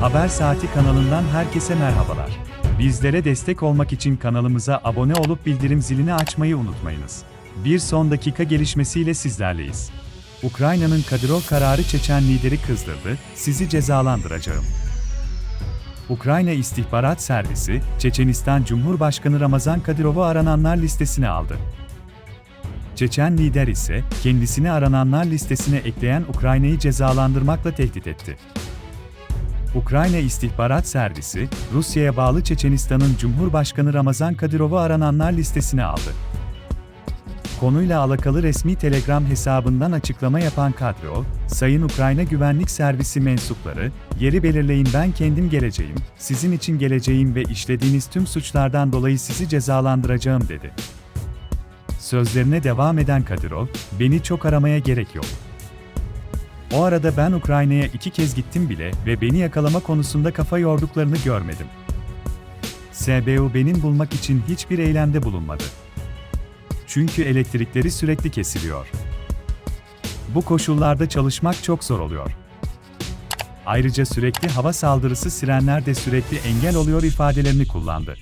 Haber Saati kanalından herkese merhabalar. Bizlere destek olmak için kanalımıza abone olup bildirim zilini açmayı unutmayınız. Bir son dakika gelişmesiyle sizlerleyiz. Ukrayna'nın Kadyrov kararı Çeçen lideri kızdırdı, sizi cezalandıracağım. Ukrayna İstihbarat Servisi, Çeçenistan Cumhurbaşkanı Ramazan Kadyrov'u arananlar listesine aldı. Çeçen lider ise kendisini arananlar listesine ekleyen Ukrayna'yı cezalandırmakla tehdit etti. Ukrayna İstihbarat Servisi, Rusya'ya bağlı Çeçenistan'ın Cumhurbaşkanı Ramazan Kadyrov'u arananlar listesine aldı. Konuyla alakalı resmi Telegram hesabından açıklama yapan Kadyrov, Sayın Ukrayna Güvenlik Servisi mensupları, yeri belirleyin ben kendim geleceğim, sizin için geleceğim ve işlediğiniz tüm suçlardan dolayı sizi cezalandıracağım dedi. Sözlerine devam eden Kadyrov, beni çok aramaya gerek yok. O arada ben Ukrayna'ya iki kez gittim bile ve beni yakalama konusunda kafa yorduklarını görmedim. SBU benim bulmak için hiçbir eylemde bulunmadı. Çünkü elektrikleri sürekli kesiliyor. Bu koşullarda çalışmak çok zor oluyor. Ayrıca sürekli hava saldırısı sirenler de sürekli engel oluyor ifadelerini kullandı.